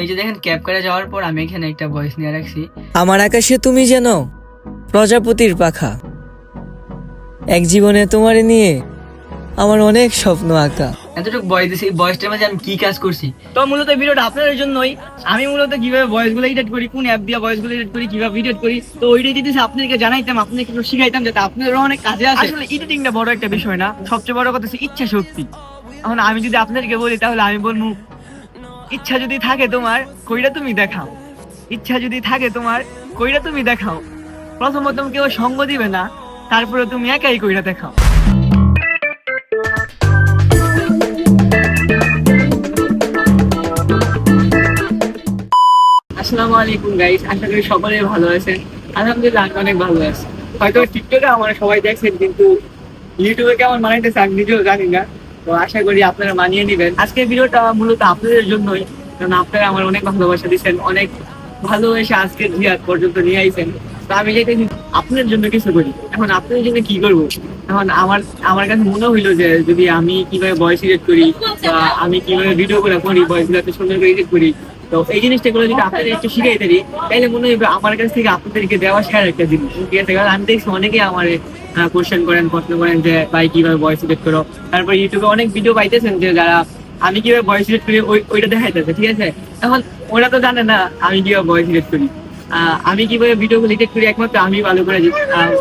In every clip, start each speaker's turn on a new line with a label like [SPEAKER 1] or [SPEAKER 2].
[SPEAKER 1] এই যে দেখেন ক্যাব করে যাওয়ার পর আমি এখানে একটা ভয়েস নিয়ে রাখছি।
[SPEAKER 2] আমার আকাশে তুমি যেন প্রজাপতির পাখা। এক জীবনে তোমারে নিয়ে আমার অনেক স্বপ্ন আঁকা।
[SPEAKER 1] এতটুকু বয়স দিছি এই বয়সটার মাঝে আমি কি কাজ করছি? তো মূলত ভিডিওটা আপনাদের জন্যই। আমি মূলত কীভাবে ভয়েসগুলো এডিট করি কোন অ্যাপ দিয়ে ভয়েসগুলো এডিট করি কীভাবে এডিট করি তো ওইটাই যদি আপনাদেরকে জানাইতাম আপনাকে একটু শিখাইতাম যাতে আপনাদেরও অনেক কাজে আসে। আসলে এডিটিংটা বড় একটা বিষয় না সবচেয়ে বড় কথা হচ্ছে ইচ্ছা শক্তি। এখন আমি যদি আপনাদেরকে বলি তাহলে আমি বলব ইচ্ছা যদি থাকে তোমার, কইরা তুমি দেখাও। ইচ্ছা যদি থাকে তোমার, কইরা তুমি দেখাও। প্রথমত কেউ সঙ্গ দিবে না, তারপরে তুমি একাই কইরা দেখাও। আসসালামু আলাইকুম গাইস আশা করি সকলে ভালো আছেন। আলহামদুলিল্লাহ, আমি অনেক ভালো আছি। হয়তো টিকটকে আমার সবাই দেখছেন, কিন্তু ইউটিউবে কেমন মানাইতেছে আমি নিজেও জানি না। তো আশা করি আপনারা মানিয়ে নেবেন। আজকের ভিডিওটা মূলত আপনাদের জন্যই, কারণ আপনারা আমার অনেক ভালোবাসা দিচ্ছেন অনেক ভালোবেসে আজকে জিয়াদ পর্যন্ত নিয়ে আইছেন। তো আমি যেটা আপনার জন্য কিছু করি। এখন আপনাদের জন্য কি করব? এখন আমার আমার কাছে মনে হইল যে যদি আমি কীভাবে ভয়েস এডিট করি বা আমি কীভাবে ভিডিও করে করি ভয়েসগুলো সুন্দর করে এডিট করি, তো এই জিনিসটা গুলো যদি আপনাদের একটু শিখাই দেরি তাহলে মনে হবে আমার কাছ থেকে আপনাদেরকে দেওয়া শেয়ার একটা জিনিস। ঠিক আছে? কারণ আমি দেখছি অনেকেই আমার কোশ্চেন করেন, প্রশ্ন করেন যে, ভাই, কীভাবে ভয়েস এডিট করো? তারপর ইউটিউবে অনেক ভিডিও পাইতেছেন যে, যারা, আমি কীভাবে ভয়েস এডিট করি? ওইটা দেখাইতেছে, ঠিক আছে? এখন ওরা তো জানে না, আমি কীভাবে ভয়েস এডিট করি? আমি কীভাবে ভিডিও এডিট করি? একমাত্র আমি ভালো করে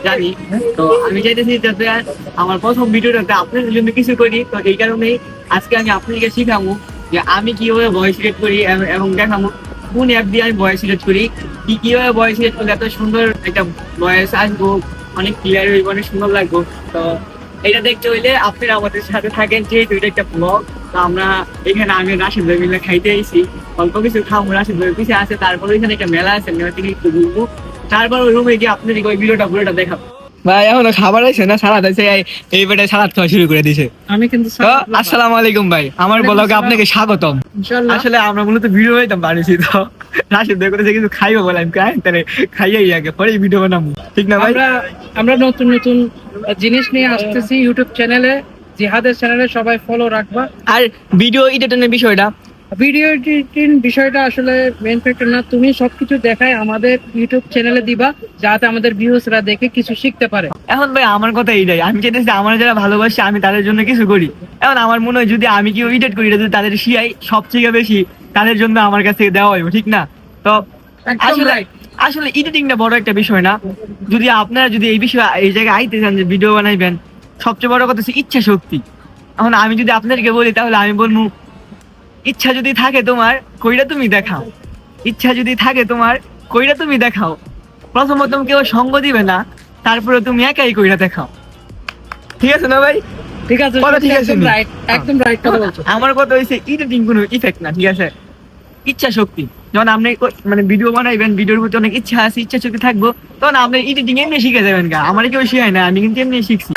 [SPEAKER 1] জানি। তো আমি চাইতেছি যাতে আমার প্রথম ভিডিওটাতে আপনাদের জন্য কিছু করি। তো এই কারণেই আজকে আমি আপনাদেরকে শিখাবো যে, আমি কীভাবে ভয়েস সিলেক্ট করি এবং- দেখাবো। কোন অ্যাপ দিয়ে আমি ভয়েস সিলেক্ট করি? কি কীভাবে ভয়েস সিলেক্ট করলে এত সুন্দর একটা ভয়েস আসব? অনেক ক্লিয়ার হইব, অনেক সুন্দর লাগবো। তো এটা দেখতে হইলে আপনারা আমাদের সাথে থাকেন, যেহেতু এটা একটা ব্লগ তো আমরা এখানে আমি রাশিদ ভাই মিলে খাইতে আইছি। অল্প কিছু খাব রাশিদ ভাই পিছিয়ে আছে, তারপরে এখানে একটা মেলা আছে মেলা থেকে একটু ঘুরবো। তারপর ওই রুমে গিয়ে আপনি ওই ভিডিওটা পুরোটা দেখাবো। ভাই এখনও খাবার আছে না? সালাদ আছে এই সালাদ খাওয়া শুরু করে দিছে।
[SPEAKER 3] আমি কিন্তু
[SPEAKER 1] আসসালামু আলাইকুম ভাই আমার ব্লগে আপনাকে স্বাগতম। আসলে আমরা মূলত ভিডিও হইতাম বানিয়েছি তো। রাশিদ ভাই করেছে কিছু খাইবো বলে আমি খাই তাহলে খাইয়াই আগে পরে ভিডিও বানাবো। ঠিক না ভাই?
[SPEAKER 3] আমরা আমরা নতুন নতুন জিনিস নিয়ে আসতেছি ইউটিউব চ্যানেলে। জিহাদের চ্যানেলে সবাই ফলো রাখবা।
[SPEAKER 1] আর ভিডিও এডিটনের বিষয়টা
[SPEAKER 3] ভিডিও এডিটিং বিষয়টা আসলে মেন ফ্যাক্টর না। তুমি সবকিছু দেখায় আমাদের ইউটিউব চ্যানেলে দিবা যাতে আমাদের ভিউসরা দেখে কিছু শিখতে পারে।
[SPEAKER 1] এখন ভাই আমার কথা এইটাই। আমি চাইতেছি আমার যারা ভালোবাসে আমি তাদের জন্য কিছু করি। এখন আমার মনে হয় যদি আমি কেউ এডিট করি এটা যদি তাদের শিয়াই সবথেকে বেশি তাদের জন্য আমার কাছ থেকে দেওয়া হইব ঠিক না? তো আসলে আসলে এডিটিংটা বড় একটা বিষয় না। যদি আপনারা যদি এই বিষয়ে এই জায়গায় আইতে চান যে ভিডিও বানাইবেন সবচেয়ে বড় কথা হচ্ছে ইচ্ছা শক্তি। এখন আমি যদি আপনাদেরকে বলি তাহলে আমি বলব ইচ্ছা যদি থাকে তোমার কইরা তুমি দেখাও। ইচ্ছা যদি থাকে তোমার কইরা তুমি দেখাও। প্রথমত কেউ সঙ্গ দিবে না তারপরে তুমি একাই কইরা দেখাও। ঠিক আছে না ভাই?
[SPEAKER 3] ঠিক আছে
[SPEAKER 1] বলো, ঠিক আছে
[SPEAKER 3] একদম রাইট একদম রাইট কথা বলছো।
[SPEAKER 1] আমার কথা হয়েছে এডিটিং কোনো ইফেক্ট না ঠিক আছে? ইচ্ছা শক্তি। যখন আপনি মানে ভিডিও বানাইবেন ভিডিওর প্রতি অনেক ইচ্ছা আছে ইচ্ছা শক্তি থাকব তখন আপনি এডিটিং এমনি শিখে যাবেন গা। আমার কেউ শিখায় না আমি কিন্তু এমনি শিখছি।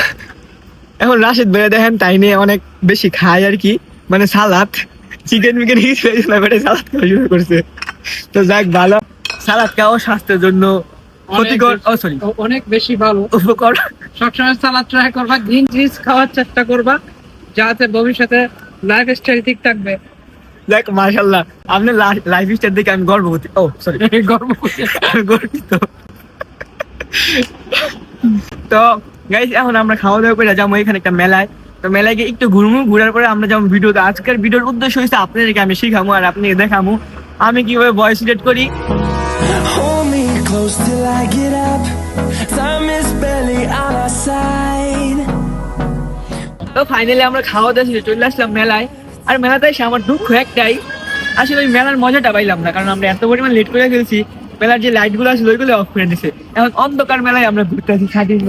[SPEAKER 1] এখন রাশেদ ভাই দেখেন তাই নিয়ে অনেক বেশি খায় আর কি। মানে সালাদ। চিকেন মিকেন কিছু না বেটে সালাদ খাওয়া শুরু করছে। তো যাক ভালো। সালাদ খাওয়া স্বাস্থ্যের জন্য ক্ষতিকর। ও সরি
[SPEAKER 3] অনেক বেশি ভালো।
[SPEAKER 1] উপকর।
[SPEAKER 3] সবসময় সালাদ ট্রাই করবা গ্রিন খাওয়ার চেষ্টা করবা যাতে ভবিষ্যতে লাইফ স্টাইল ঠিক থাকবে।
[SPEAKER 1] দেখ মাশাল্লাহ আপনার লাইফ স্টাইল দেখে আমি গর্ববতী ও সরি
[SPEAKER 3] গর্ব
[SPEAKER 1] আমি গর্বিত। তো গাইস এখন আমরা খাওয়া দাওয়া করে যাব। এখানে একটা মেলায়। তো মেলায় গিয়ে একটু ঘুরবো ঘুরার পরে আমরা যাব ভিডিওতে। আজকের ভিডিওর উদ্দেশ্য হচ্ছে আপনাদেরকে আমি শিখামো আর আপনাকে দেখামো। আমি কীভাবে ভয়েস এডিট করি।
[SPEAKER 4] Close till I get up. Time is barely on our side.
[SPEAKER 1] তো ফাইনালি আমরা খাওয়া দাওয়া শেষে চলে আসলাম মেলায়। আর মেলাতে এসে আমার দুঃখ একটাই আসলে ওই মেলার মজাটা পাইলাম না কারণ আমরা এত পরিমাণ লেট করে ফেলছি মেলার যে লাইটগুলো আছে ওইগুলো অফ করে দিছে। এখন অন্ধকার মেলায় আমরা ঘুরতে আছি স্বাধীন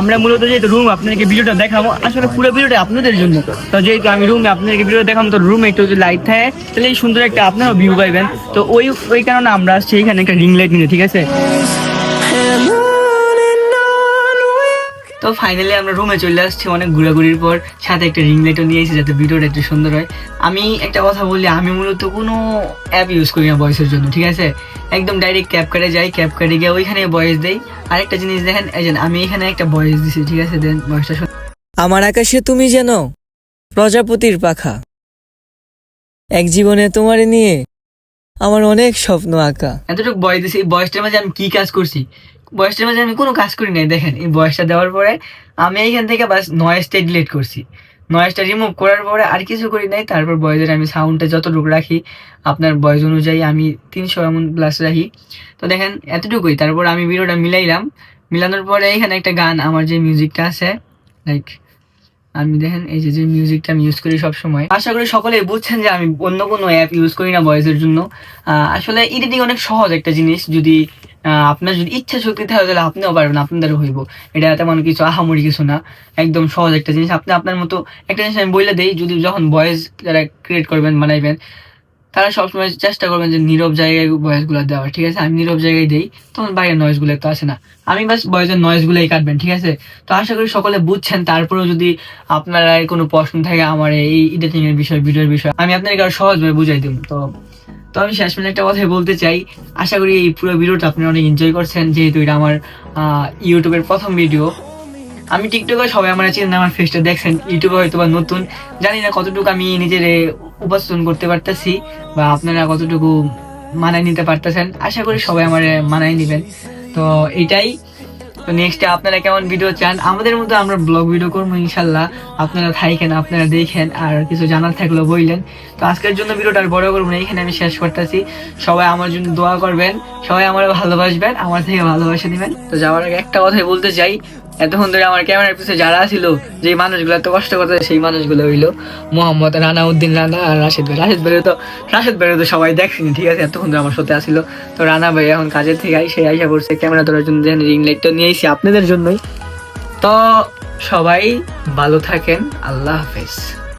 [SPEAKER 1] আমরা মূলত যেহেতু রুম আপনাদেরকে ভিডিওটা দেখাবো। আসলে পুরো ভিডিওটা আপনাদের জন্য। তো যেহেতু আমি রুমে আপনাদেরকে ভিডিও দেখাবো, তো রুমে একটু যদি লাইট থাকে, তাহলে এই সুন্দর একটা আপনারাও ভিউ পাইবেন। তো ওই ওই কারণে আমরা আসছি এখানে একটা রিং লাইট নিয়ে, ঠিক আছে?
[SPEAKER 2] তো ফাইনালি আমরা রুমে চলে আসছি অনেক ঘোরাঘুরির পর সাথে একটা রিং লাইটও নিয়ে এসেছি যাতে ভিডিওটা একটু সুন্দর হয়। আমি একটা কথা বলি আমি মূলত কোনো অ্যাপ ইউজ করি না ভয়েসের জন্য ঠিক আছে? একদম ডাইরেক্ট ক্যাপ কাটে যাই ক্যাপ কাটে গিয়ে ওইখানে ভয়েস দেই। আরেকটা জিনিস দেখেন এই আমি এখানে একটা ভয়েস দিছি ঠিক আছে? দেন ভয়েসটা আমার আকাশে তুমি যেন প্রজাপতির পাখা এক জীবনে তোমারে নিয়ে আমার অনেক স্বপ্ন আঁকা। এতটুকু বয়স দিছি বয়সটার মাঝে আমি কি কাজ করছি? বয়সটার মাঝে আমি কোনো কাজ করি নাই, দেখেন, এই বয়সটা দেওয়ার পরে আমি এইখান থেকে বাস নয়েজটা ডিলিট করছি। নয়েজটা রিমুভ করার পরে আর কিছু করি নাই, তারপর বয়েজের আমি সাউন্ডটা যতটুকু রাখি, আপনার বয়স অনুযায়ী আমি তিনশো এমন প্লাস রাখি। তো দেখেন, এতটুকুই। তারপর আমি ভিডিওটা মিলাইলাম। মিলানোর পরে এখানে একটা গান, আমার যে মিউজিকটা আছে লাইক আমি দেখেন, এই যে যে মিউজিকটা আমি ইউজ করি সব সময় আশা করি সকলে বুঝছেন যে আমি অন্য কোনো অ্যাপ ইউজ করি না ভয়েসের জন্য। আসলে এডিটিং অনেক সহজ একটা জিনিস। যদি আপনার যদি ইচ্ছা শক্তি থাকে, তাহলে আপনিও পারবেন, আপনাদেরও হইব। এটা তেমন কিছু আহামরি কিছু না, একদম সহজ একটা জিনিস। আপনি আপনার মতো একটা জিনিস আমি বলে দিই, যদি যখন ভয়েস যারা ক্রিয়েট করবেন, বানাইবেন, তারা সবসময় চেষ্টা করবেন যে নীরব জায়গায় ভয়েসগুলো দেওয়ার, ঠিক আছে? আমি নীরব জায়গায় দিই, তখন বাইরের নয়েজগুলো তো আসে না। আমি বাস ভয়েসের নয়েজগুলোই কাটবেন, ঠিক আছে? তো আশা করি সকলে বুঝছেন, তারপরেও যদি আপনার কোনো প্রশ্ন থাকে, আমার এই এডিটিং এর বিষয় ভিডিওর বিষয়, আমি আপনাকে আরও সহজভাবে বুঝাই দিব। তো তো আমি শেষ একটা কথাই বলতে চাই। আশা করি এই পুরো ভিডিওটা আপনি অনেক এনজয় করছেন, যেহেতু এটা আমার ইউটিউবের প্রথম ভিডিও আমি টিকটকে সবাই আমার চিনেন আমার ফেসটা দেখছেন, ইউটিউবে হয়তো বা নতুন। জানি না কতটুকু আমি নিজের উপস্থাপন করতে পারতেছি বা আপনারা কতটুকু মানায় নিতে পারতেছেন। আশা করি সবাই আমার মানায় নেবেন। তো এটাই। তো আপনারা কেমন ভিডিও চান? আমাদের মতো আমরা ব্লগ ভিডিও করব ইনশাল্লাহ। আপনারা থাকেন আপনারা দেখেন, আর কিছু জানার থাকলেও বললেন তো আজকের জন্য ভিডিওটা আর বড় করব না, এখানে আমি শেষ করতেছি। সবাই আমার জন্য দোয়া করবেন, সবাই আমার ভালোবাসবেন, আমার থেকে ভালোবাসা দিবেন তো যাওয়ার আগে একটা কথাই বলতে চাই এতক্ষণ ধরে আমার ক্যামেরার পিছনে যারা ছিল যে মানুষগুলো এত কষ্ট করতে, সেই মানুষগুলো হইল মোহাম্মদ রানা উদ্দিন রানা আর রাশেদ ভাই। রাশেদ ভাই তো রাশেদ ভাই তো সবাই দেখছিনি ঠিক আছে? এতক্ষণ ধরে আমার সাথে আসছিল তো রানা ভাই এখন কাজের থেকে সে আইসা করছে ক্যামেরা ধরার জন্য রিং লাইটটা নিয়ে এসেছি আপনাদের জন্যই। তো সবাই ভালো থাকেন, আল্লাহ হাফেজ।